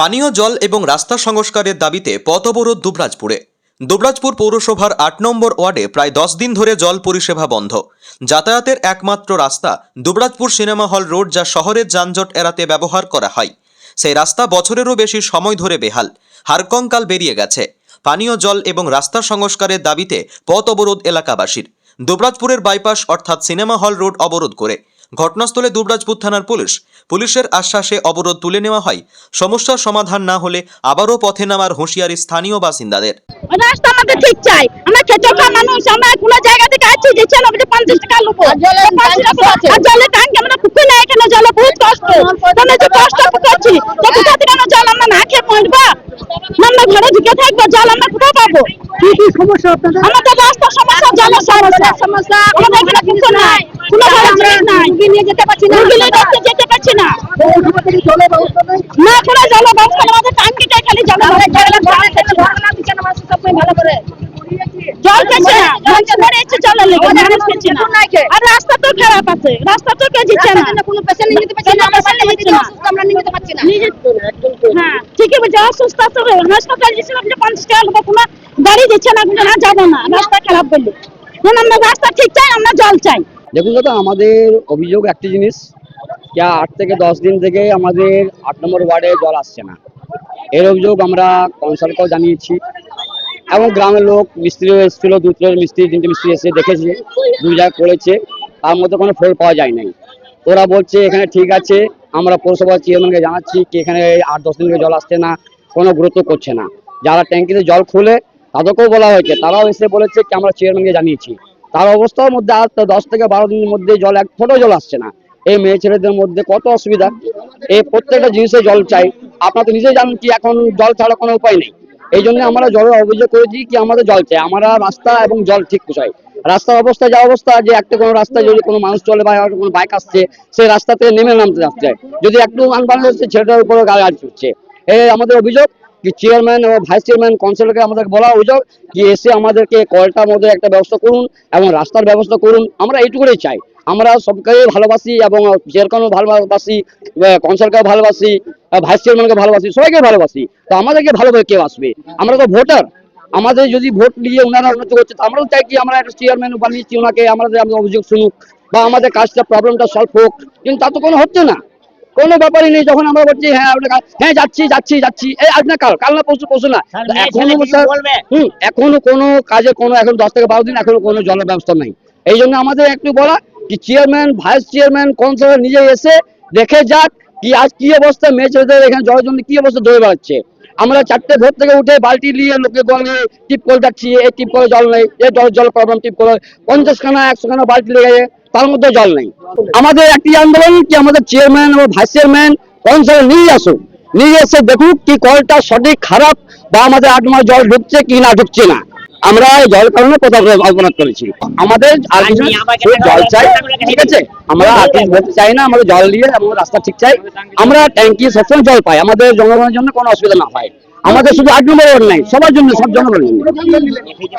পানীয় জল এবং রাস্তা সংস্কারের দাবিতে পথ অবরোধ দুবরাজপুরে। দুবরাজপুর পৌরসভার আট নম্বর ওয়ার্ডে প্রায় দশ দিন ধরে জল পরিষেবা বন্ধ। যাতায়াতের একমাত্র রাস্তা দুবরাজপুর সিনেমা হল রোড যা শহরের যানজট এড়াতে ব্যবহার করা হয়। সেই রাস্তা বছরেরও বেশি সময় ধরে বেহাল। হারকঙ্কাল বেরিয়ে গেছে। পানীয় জল এবং রাস্তা সংস্কারের দাবিতে পথ অবরোধ এলাকাবাসীর। দুবরাজপুরের বাইপাস অর্থাৎ সিনেমা হল রোড অবরোধ করে। ঘটনাস্থলে দুবরাজপুর থানার পুলিশ। পুলিশের আশ্বাসে অবরোধ তুলে নেওয়া হয়। সমস্যার সমাধান না হলে আবারও পথে নামার হুঁশিয়ারি স্থানীয় বাসিন্দাদের। রাস্তা আমাদের ঠিক চাই। আমরা খেচর মানুষ। আমরা কোনো জায়গা থেকে আসছি দিচ্ছে না আমাদের পঞ্চাশ টাকা লোক আর জলের ট্যাঙ্ক আমরা পুকুর না এখানে জলে বহুত কষ্ট। তাহলে যে কষ্ট করছি তো কোথা থেকে আমরা জল আমরা না খেয়ে মরবা আমরা ঘরে ঢুকে থাকব জল আমরা কোথায় পাবো? কি কি সমস্যা আপনাদের? আমাদের রাস্তার সমস্যা জলের সমস্যা। সমস্যা। আমাদের এখানে পুকুর নাই। কোনো ঘরে জল নাই। রুগী নিয়ে যেতে পারছি না। রুগী নিয়ে যেতে- যেতে পারছি না। পৌরসভা থেকে জলের ব্যবস্থা নেই না কোনো জল ব্যবস্থা আমাদের ট্যাঙ্কিটাই খালি জল জল খেছে না মানুষ মরে জলের লেগে মানুষ খেছে না। আর রাস্তা তো খারাপ আছে। রাস্তা তো কেউ দিচ্ছে না। কোনো পেশেন্ট নিয়ে যেতে পারছি না। পেশেন্ট নিয়ে আমরা নিয়ে যেতে পারছি না। হ্যাঁ ঠিকই বলছে অসুস্থ আছে হাসপাতাল গেছিলাম পঞ্চাশ টাকা লোক কোনো গাড়ি দিচ্ছে না না যাব না। রাস্তা খারাপ বললে। না আমরা রাস্তা ঠিক চাই আমরা জল চাই। দেখুন দাদা, আমাদের অভিযোগ একটি জিনিস, যা আট থেকে দশ দিন থেকে আমাদের আট নম্বর ওয়ার্ডে জল আসছে না। এর অভিযোগ আমরা কনসালকেও জানিয়েছি এবং গ্রামের লোক, মিস্ত্রিও এসেছিল, দু তিনজন মিস্ত্রি, তিনটে মিস্ত্রি এসে দেখেছে দুই জায়গায় করেছে, তার মধ্যে কোনো ফল পাওয়া যায় নাই। ওরা বলছে, এখানে ঠিক আছে, আমরা পৌরসভার চেয়ারম্যানকে জানাচ্ছি কি এখানে আট দশ দিন থেকে জল আসছে না, কোনো গুরুত্ব করছে না। যারা ট্যাঙ্কিতে জল খুলে, তাদেরকেও বলা হয়েছে, তারাও এসে বলেছে কি আমরা চেয়ারম্যানকে জানিয়েছি। তার অবস্থার মধ্যে তো দশ থেকে বারো দিনের মধ্যে জল এক ফোঁটাও জল আসছে না। এই মেয়ে ছেলেদের মধ্যে কত অসুবিধা? এই প্রত্যেকটা জিনিসে জল চাই। আপনারা তো নিজেই জানেন কি এখন জল ছাড়া কোনো উপায় নেই। এই জন্য আমরা জলের অভিযোগ করেছি কি আমাদের জল চাই। আমরা রাস্তা এবং জল ঠিক চাই রাস্তার অবস্থা যা অবস্থা, যে একটা কোনো রাস্তায় যদি কোনো মানুষ চলে বা কোনো বাইক আসছে, সেই রাস্তা থেকে নেমে নামতে যাচ্ছে। যদি একটু আনবান হচ্ছে, ছেলেটার উপরে গাড়ি ছুটছে এই আমাদের অভিযোগ কি চেয়ারম্যান ও ভাইস চেয়ারম্যান কাউন্সিলরকে আমাদের বলা অভিযোগ কি এসে আমাদেরকে কলটার মধ্যে একটা ব্যবস্থা করুন এবং রাস্তার ব্যবস্থা করুন, আমরা এইটুকুই চাই। আমরা সবকে ভালোবাসি এবং চেয়ারম্যানও ভালোবাসি কাউন্সিলরকেও ভালোবাসি ভাইস চেয়ারম্যানকে ভালোবাসি সবাইকে ভালোবাসি। তো আমাদেরকে ভালোভাবে কেউ আসবে আমরা তো ভোটার আমাদের যদি ভোট নিয়ে ওনারা উন্নতি করছে, তো আমরাও চাই কি আমরা একটা চেয়ারম্যান বানিয়েছি ওনাকে আমাদের আমি অভিযোগ শুনুক বা আমাদের কাজটা প্রবলেমটা সলভ হোক। কিন্তু তা তো কোনো হচ্ছে না। কোনো ব্যাপারই নেই যখন আমরা বলছি হ্যাঁ হ্যাঁ যাচ্ছি যাচ্ছি যাচ্ছি। এই আজ না কাল কাল না পরশু পরশু না। এখনও? হুম, এখনও কোনো কাজে কোনো এখন দশ থেকে বারো দিন এখনও কোনো জলের ব্যবস্থা নাই। এই জন্য আমাদের একটু বলা কি চেয়ারম্যান ভাইস চেয়ারম্যান কাউন্সিলর নিজে এসে দেখে যাক কি আজ কি অবস্থা মেয়ে ছেলেদের এখানে জলের জন্য কি অবস্থা দৌড়ে বেড়াচ্ছে। আমরা চারটে ভোর থেকে উঠে বালতি নিয়ে লোকে গলে টিপ কল যাচ্ছি এই টিপ করে জল নেই এই জল জল প্রবলেম টিপ করে পঞ্চাশ খানা একশো খানা বালতি লেগে যায়, তার মধ্যে জল নেই। আমাদের একটি আন্দোলন কি আমাদের চেয়ারম্যান ও ভাইস চেয়ারম্যান কাউন্সিলর নিয়ে আসুক নিয়ে এসে দেখুক কি কলটা সঠিক খারাপ বা আমাদের আট মাস জল ঢুকছে কি না ঢুকছে না। আমরা এই জল কারণে প্রতাপ করেছি। আমাদের আর জল চাই ঠিক আছে? আমরা আর কিছু বলতে চাই না আমাদের জল দিয়ে এবং রাস্তা ঠিক চাই। আমরা ট্যাঙ্কি সবসময় জল পাই আমাদের জনগণের জন্য কোনো অসুবিধা না হয়। আমাদের শুধু আট নম্বর ওয়ার্ড নাই সবার জন্য সব জনগণের জন্য।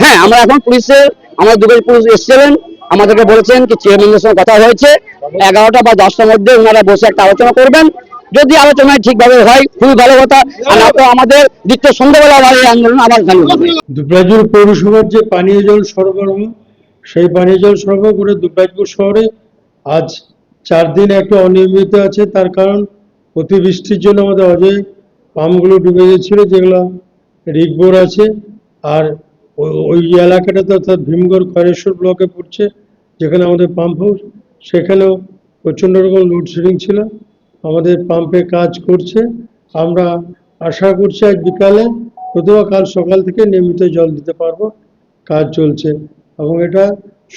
হ্যাঁ আমরা এখন পুলিশের আমাদের দুপুর পুলিশ এসেছিলেন আমাদেরকে বলেছেন কি চেয়ারম্যানের সঙ্গে কথা হয়েছে। এগারোটা বা দশটার মধ্যে ওনারা বসে একটা আলোচনা করবেন। যদি আলোচনায় ঠিকভাবে হয়, খুবই ভালো কথা। আর তো আমাদের দ্বিতীয় সন্ধ্যাবেলা আবার এই আন্দোলন, আবার চালু হবে। পৌরসভার যে পানীয় জল সরবরাহ, সেই পানীয় জল সরবরাহ করে দুবরাজপুর শহরে আজ চার দিন একটু অনিয়মিত আছে। তার কারণ অতিবৃষ্টির জন্য আমাদের অজয় পাম্পগুলো ডুবে গেছিল, যেগুলো রিগবোর আছে। আর ওই এলাকাটাতে অর্থাৎ ভীমগড় খয়েশ্বর ব্লকে পড়ছে, যেখানে আমাদের পাম্প হাউস সেখানেও প্রচণ্ড রকম লোডশেডিং ছিল। আমাদের পাম্পে কাজ করছে। আমরা আশা করছি আজ বিকালে, অথবা কাল সকাল থেকে নিয়মিত জল দিতে পারব। কাজ চলছে। এবং এটা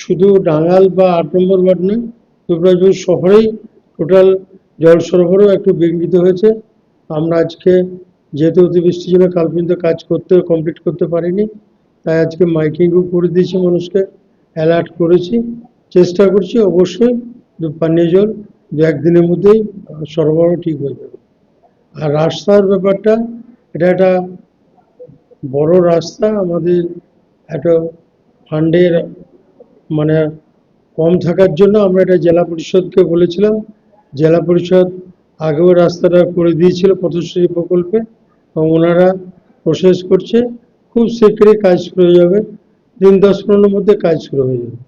শুধু ডাঙ্গাল বা আট নম্বর ওয়ার্ড নয় দুবরাজপুর শহরেই টোটাল জল সরবরাহ একটু বিঘ্নিত হয়েছে। আমরা আজকে যেহেতু অতিবৃষ্টির জন্য কাল পর্যন্ত কাজ করতে কমপ্লিট করতে পারিনি। তাই আজকে মাইকিংও করে দিয়েছি মানুষকে অ্যালার্ট করেছি। চেষ্টা করছি অবশ্যই পানীয় জল দু একদিনের মধ্যেই সরবরাহ ঠিক হয়ে যাবে। আর রাস্তার ব্যাপারটা, এটা একটা বড় রাস্তা, আমাদের একটা ফান্ডের মানে কম থাকার জন্য আমরা এটা জেলা পরিষদকে বলেছিলাম। জেলা পরিষদ আগেও রাস্তাটা করে দিয়েছিল পথশ্রী প্রকল্পে এবং ওনারা প্রসেস করছে। খুব শীঘ্রই কাজ শুরু হয়ে যাবে। দিন দশ পনেরোর মধ্যে কাজ শুরু হয়ে যাবে।